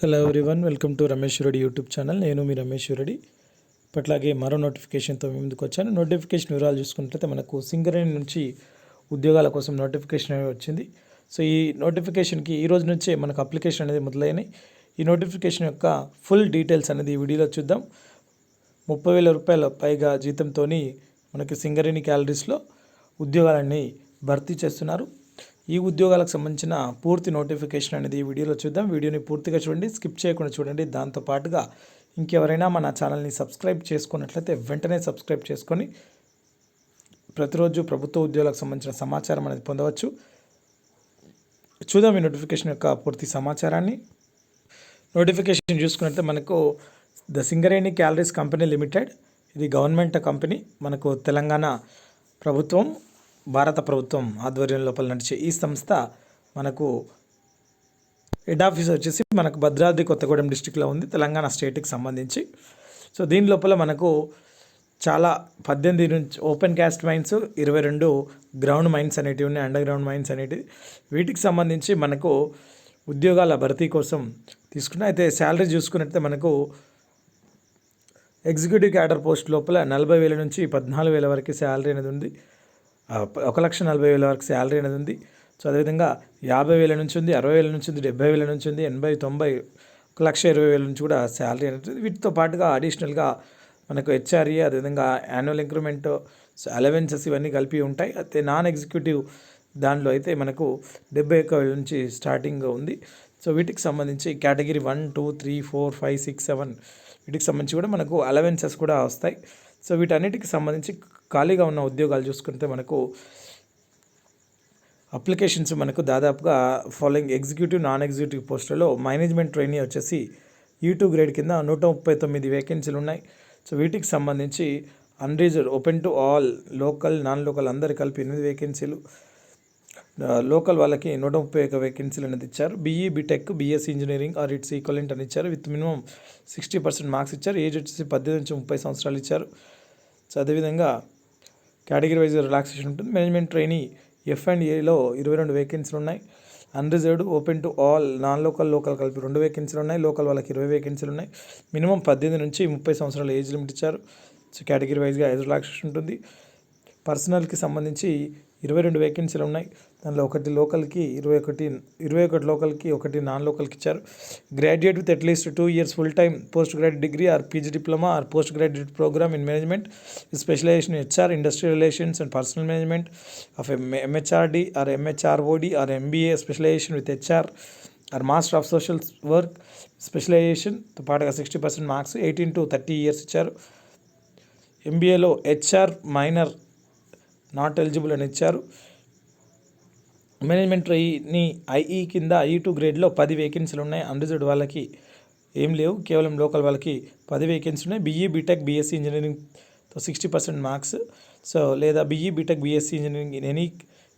Hello everyone welcome to Ramesh YouTube channel నేను మీ రమేష్ ఇప్పట్లాగే మరో నోటిఫికేషన్తో మీ ముందుకు వచ్చాను. నోటిఫికేషన్ వివరాలు చూసుకున్నట్లయితే మనకు సింగరేణి నుంచి ఉద్యోగాల కోసం నోటిఫికేషన్ అనేది వచ్చింది. సో ఈ నోటిఫికేషన్కి ఈ రోజు నుంచే మనకు అప్లికేషన్ అనేది మొదలైనాయి. ఈ నోటిఫికేషన్ యొక్క ఫుల్ డీటెయిల్స్ అనేది ఈ వీడియోలో చూద్దాం. ముప్పై వేల రూపాయల పైగా జీతంతో మనకి సింగరేణి క్యాలరీస్లో ఉద్యోగాలన్నీ భర్తీ చేస్తున్నారు. ఈ ఉద్యోగాలకు సంబంధించిన పూర్తి నోటిఫికేషన్ అనేది ఈ వీడియోలో చూద్దాం. వీడియోని పూర్తిగా చూడండి స్కిప్ చేయకుండా చూడండి. దాంతో పాటుగా ఇంకెవరైనా మన ఛానల్ని సబ్స్క్రైబ్ చేసుకున్నట్లయితే వెంటనే సబ్స్క్రైబ్ చేసుకొని ప్రతిరోజు ప్రభుత్వ ఉద్యోగాలకు సంబంధించిన సమాచారం అనేది పొందవచ్చు. చూద్దాం ఈ నోటిఫికేషన్ యొక్క పూర్తి సమాచారాన్ని. నోటిఫికేషన్ చూసుకున్నట్లయితే మనకు the Singareni collieries company limited ఇది గవర్నమెంట్ కంపెనీ మనకు తెలంగాణ ప్రభుత్వం. భారత ప్రభుత్వం ఆధ్వర్యం లోపల నడిచే ఈ సంస్థ మనకు హెడ్ ఆఫీస్ వచ్చేసి మనకు భద్రాద్రి కొత్తగూడెం డిస్టిక్లో ఉంది తెలంగాణ స్టేట్కి సంబంధించి. సో దీని లోపల మనకు చాలా పద్దెనిమిది నుంచి ఓపెన్ క్యాస్ట్ మైన్స్ ఇరవై రెండు గ్రౌండ్ మైన్స్ అనేటివి ఉన్నాయి అండర్ గ్రౌండ్ మైన్స్ అనేటివి. వీటికి సంబంధించి మనకు ఉద్యోగాల భర్తీ కోసం తీసుకున్న అయితే శాలరీ చూసుకున్నట్లయితే మనకు ఎగ్జిక్యూటివ్ క్యాడర్ పోస్ట్ లోపల నలభై వేల నుంచి పద్నాలుగు వేల వరకు శాలరీ అనేది ఉంది. ఒక లక్ష నలభై వేల వరకు శాలరీ అనేది ఉంది. సో అదేవిధంగా యాభై వేల నుంచి ఉంది అరవై వేల నుంచి ఉంది డెబ్బై వేల నుంచి ఉంది ఎనభై తొంభై ఒక లక్ష ఇరవై వేల నుంచి కూడా శాలరీ అనేది వీటితో పాటుగా అడిషనల్గా మనకు హెచ్ఆర్ఏ అదేవిధంగా యాన్యువల్ ఇంక్రిమెంట్ అలవెన్సెస్ ఇవన్నీ కలిపి ఉంటాయి. అయితే నాన్ ఎగ్జిక్యూటివ్ దానిలో అయితే మనకు డెబ్బై ఒక్క వేల నుంచి స్టార్టింగ్ ఉంది. సో వీటికి సంబంధించి category one two three four five six seven వీటికి సంబంధించి కూడా మనకు అలవెన్సెస్ కూడా వస్తాయి. సో వీటన్నిటికి సంబంధించి ఖాళీగా ఉన్న ఉద్యోగాలు చూసుకుంటే మనకు అప్లికేషన్స్ మనకు దాదాపుగా ఫాలోయింగ్ ఎగ్జిక్యూటివ్ నాన్ ఎగ్జిక్యూటివ్ పోస్టులలో మేనేజ్మెంట్ ట్రైనీ వచ్చేసి యూట్యూబ్ గ్రేడ్ కింద నూట ముప్పై తొమ్మిది వేకెన్సీలు ఉన్నాయి. సో వీటికి సంబంధించి unreserve open to all local non local అందరు కలిపి ఎనిమిది వేకెన్సీలు లోకల్ వాళ్ళకి నూట ముప్పై ఒక వేకెన్సీలు అనేది ఇచ్చారు. BE BTech BSc engineering or its equivalent అని ఇచ్చారు. With minimum sixty percent marks ఇచ్చారు. ఏజ్ వచ్చేసి పద్దెనిమిది నుంచి ముప్పై సంవత్సరాలు ఇచ్చారు. సో అదేవిధంగా కేటగిరీ వైజ్ రిలాక్సేషన్ ఉంటుంది. మేనేజ్మెంట్ ట్రైనీ ఎఫ్ అండ్ ఏలో ఇరవై రెండు వేకెన్సీలు ఉన్నాయి. Unreserved open to all non local local కలిపి రెండు వేకెన్సీలు ఉన్నాయి. లోకల్ వాళ్ళకి ఇరవై వేకెన్సీలు ఉన్నాయి. మినిమం పద్దెనిమిది నుంచి ముప్పై సంవత్సరాల ఏజ్ లిమిట్ ఇచ్చారు. సో కేటగిరీ వైజ్గా ఏజ్ రిలాక్సేషన్ ఉంటుంది. పర్సనల్కి సంబంధించి ఇరవై రెండు వేకెన్సీలు ఉన్నాయి. దానిలో ఒకటి లోకల్కి ఇరవై ఒకటి ఇరవై ఒకటి లోకల్కి ఒకటి నాన్ లోకల్కి ఇచ్చారు. Graduate with at least two years full time post graduate degree or PG diploma or post graduate program in management specialization HR industrial relations and personnel management of MHRD or MHROD or MBA specialization with HR or master of social work స్పెషలైజేషన్తో పాటుగా sixty percent marks eighteen to thirty years ఇచ్చారు. ఎంబీఏలో HR minor not eligible అని ఇచ్చారు. Management ట్రైని IE కింద ఈ two గ్రేడ్లో పది వేకెన్సీలు ఉన్నాయి. Unreserved వాళ్ళకి ఏం లేవు. కేవలం లోకల్ వాళ్ళకి పది వేకెన్సీ ఉన్నాయి. బీఈ బీటెక్ బీఎస్సీ ఇంజనీరింగ్తో సిక్స్టీ పర్సెంట్ మార్క్స్. సో లేదా BE BTech BSc engineering in any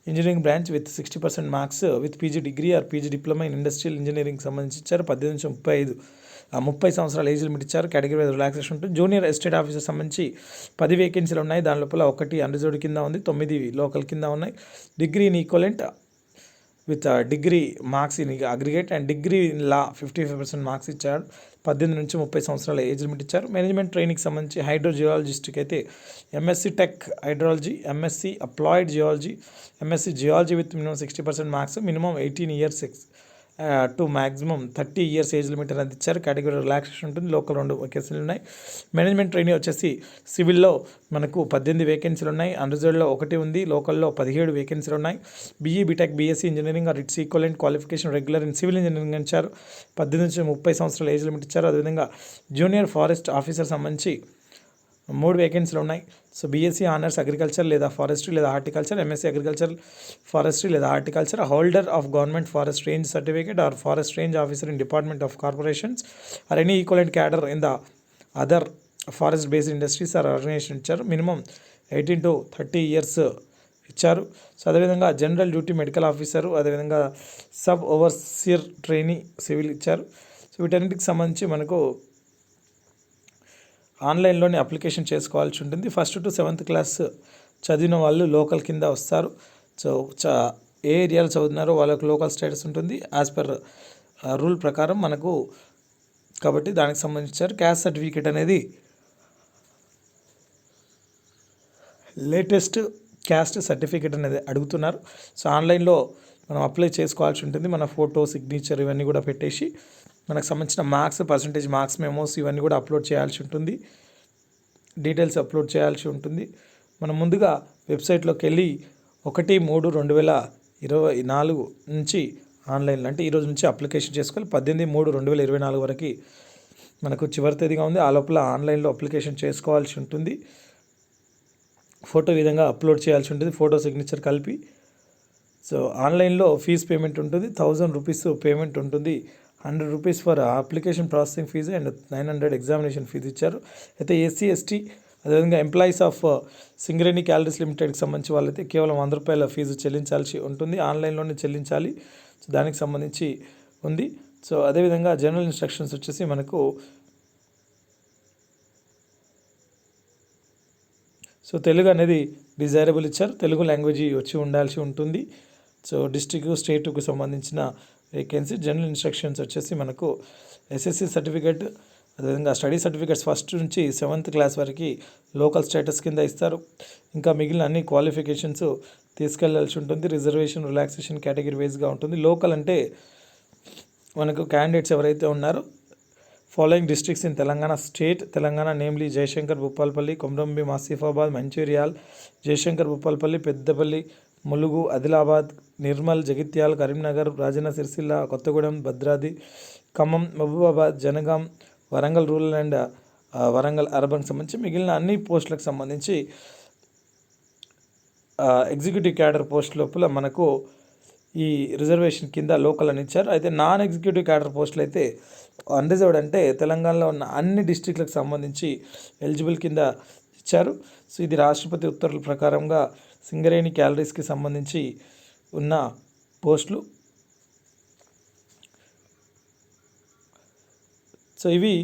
engineering branch with sixty percent marks with PG degree or PG diploma in industrial engineering సంబంధించి ఇచ్చారు. పద్దెనిమిది నుంచి ముప్పై ఐదు ముప్పై సంవత్సరాల ఏజ్ లిమిట్ ఇచ్చారు. కేటగిరీ వైజ్ రిలాక్సేషన్ ఉంటుంది. జూనియర్ ఎస్టేట్ ఆఫీసర్ సంబంధించి పది వేకెన్సీలు ఉన్నాయి. దాని లోపల ఒకటి అన్రిజర్వ్డ్ కింద ఉంది. తొమ్మిది లోకల్ కింద ఉన్నాయి. Degree in equivalent with degree marks in aggregate and degree in law fifty five percent marks ఇచ్చారు. పద్దెనిమిది నుంచి ముప్పై సంవత్సరాల ఏజ్ లిమిట్ ఇచ్చారు. మేనేజ్మెంట్ ట్రైనింగ్కి సంబంధించి హైడ్రోజియాలజిస్ట్కి అయితే MSc tech hydrology MSc applied geology MSc geology with minimum sixty percent marks minimum eighteen years to maximum thirty years age limit అనేది ఇచ్చారు. కేటగిరీ రిలాక్సేషన్ ఉంటుంది. లోకల్ రెండు వేకెన్సీలు ఉన్నాయి. మేనేజ్మెంట్ ట్రైనింగ్ వచ్చేసి సివిల్లో మనకు పద్దెనిమిది వేకెన్సీలు ఉన్నాయి. అన్రిజర్వ్లో ఒకటి ఉంది. లోకల్లో పదిహేడు వేకెన్సీలు ఉన్నాయి. BE BTech BSc engineering or its equivalent qualification regular in civil engineering ఇచ్చారు. పద్దెనిమిది నుంచి ముప్పై సంవత్సరాల ఏజ్ లిమిట్ ఇచ్చారు. అదేవిధంగా జూనియర్ ఫారెస్ట్ ఆఫీసర్ సంబంధించి మూడు వేకెన్సీలు ఉన్నాయి. సో బీఎస్సీ ఆనర్స్ అగ్రికల్చర్ లేదా ఫారెస్ట్రీ లేదా హార్టికల్చర్ ఎంఎస్సీ అగ్రికల్చర్ ఫారెస్ట్రీ లేదా horticulture holder of government forest range certificate or forest range officer in department of corporations or any equivalent cadre in the other forest based industries or organization ఇచ్చారు. Minimum eighteen to thirty years ఇచ్చారు. So అదేవిధంగా general duty medical officer అదేవిధంగా sub overseer trainee civil ఇచ్చారు. So వీటన్నిటికి సంబంధించి మనకు ఆన్లైన్లోనే application చేసుకోవాల్సి ఉంటుంది. ఫస్ట్ టు సెవెంత్ క్లాస్ చదివిన వాళ్ళు లోకల్ కింద వస్తారు. సో చ ఏ ఏరియాలో చదువుతున్నారో వాళ్ళకి లోకల్ స్టేటస్ ఉంటుంది. యాజ్ పర్ రూల్ ప్రకారం మనకు కాబట్టి దానికి సంబంధించారు క్యాస్ట్ సర్టిఫికేట్ అనేది లేటెస్ట్ క్యాస్ట్ సర్టిఫికేట్ అనేది అడుగుతున్నారు. సో ఆన్లైన్లో మనం అప్లై చేసుకోవాల్సి ఉంటుంది. మన ఫోటో సిగ్నేచర్ ఇవన్నీ కూడా పెట్టేసి మనకు సంబంధించిన మార్క్స్ పర్సంటేజ్ మార్క్స్ మెమోస్ ఇవన్నీ కూడా అప్లోడ్ చేయాల్సి ఉంటుంది. డీటెయిల్స్ అప్లోడ్ చేయాల్సి ఉంటుంది. మనం ముందుగా వెబ్సైట్లోకి వెళ్ళి ఒకటి మూడు రెండు వేల ఇరవై నాలుగు నుంచి ఆన్లైన్లో అంటే ఈరోజు నుంచి అప్లికేషన్ చేసుకోవాలి. పద్దెనిమిది మూడు రెండు వేల ఇరవై నాలుగు వరకు మనకు చివరి తేదీగా ఉంది. ఆ లోపల ఆన్లైన్లో అప్లికేషన్ చేసుకోవాల్సి ఉంటుంది. ఫోటో విధంగా అప్లోడ్ చేయాల్సి ఉంటుంది. ఫోటో సిగ్నేచర్ కలిపి. సో ఆన్లైన్లో ఫీజ్ పేమెంట్ ఉంటుంది. థౌజండ్ రూపీస్ పేమెంట్ ఉంటుంది. Hundred rupees for application processing fee and nine hundred examination fee ఇచ్చారు. అయితే ఎస్సీ ఎస్టీ అదేవిధంగా ఎంప్లాయీస్ ఆఫ్ సింగరేణి క్యాలరీస్ లిమిటెడ్కి సంబంధించి వాళ్ళైతే కేవలం వంద రూపాయల ఫీజు చెల్లించాల్సి ఉంటుంది. ఆన్లైన్లోనే చెల్లించాలి. సో దానికి సంబంధించి ఉంది. సో అదేవిధంగా జనరల్ ఇన్స్ట్రక్షన్స్ వచ్చేసి మనకు సో తెలుగు అనేది డిజైరబుల్ ఇచ్చారు. తెలుగు లాంగ్వేజ్ వచ్చి ఉండాల్సి ఉంటుంది. సో డిస్టిక్ స్టేట్కు సంబంధించిన వేకెన్సీ జనరల్ ఇన్స్ట్రక్షన్స్ వచ్చేసి మనకు ఎస్ఎస్సి సర్టిఫికేట్ అదేవిధంగా స్టడీ సర్టిఫికేట్స్ ఫస్ట్ నుంచి సెవెంత్ క్లాస్ వరకు లోకల్ స్టేటస్ కింద ఇస్తారు. ఇంకా మిగిలిన అన్ని క్వాలిఫికేషన్స్ తీసుకెళ్ళాల్సి ఉంటుంది. రిజర్వేషన్ రిలాక్సేషన్ కేటగిరీ వైజ్గా ఉంటుంది. లోకల్ అంటే మనకు క్యాండిడేట్స్ ఎవరైతే ఉన్నారో following districts in Telangana state Telangana namely Jayashankar Bhupalpally Komaram Bheem Asifabad Mancherial Jayashankar Bhupalpally Peddapalli Mulugu Adilabad Nirmal Jagtial Karimnagar Rajanna Sircilla Kothagudem Bhadradri Khammam Mahabubabad Jangaon Warangal rural and Warangal అర్బన్కి సంబంధించి మిగిలిన అన్ని పోస్టులకు సంబంధించి executive cadre post లోపల మనకు ఈ reservation కింద local అని ఇచ్చారు. అయితే నాన్ ఎగ్జిక్యూటివ్ క్యాడర్ పోస్టులు అయితే అన్రిజర్వ్డ్ అంటే తెలంగాణలో ఉన్న అన్ని డిస్టిక్లకు సంబంధించి ఎలిజిబుల్ కింద ఇచ్చారు. సో ఇది రాష్ట్రపతి ఉత్తర్వుల ప్రకారంగా సింగరేణి క్యాలరీస్కి సంబంధించి ఉన్న పోస్టులు. సో ఇవి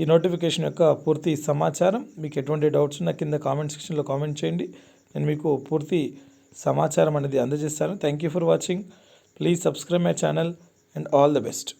ఈ నోటిఫికేషన్ యొక్క పూర్తి సమాచారం. మీకు ఎటువంటి డౌట్స్ ఉన్నా కింద కామెంట్ సెక్షన్లో కామెంట్ చేయండి. నేను మీకు పూర్తి సమాచారం అనేది అందజేస్తాను. Thank you for watching. Please subscribe my channel and all the best.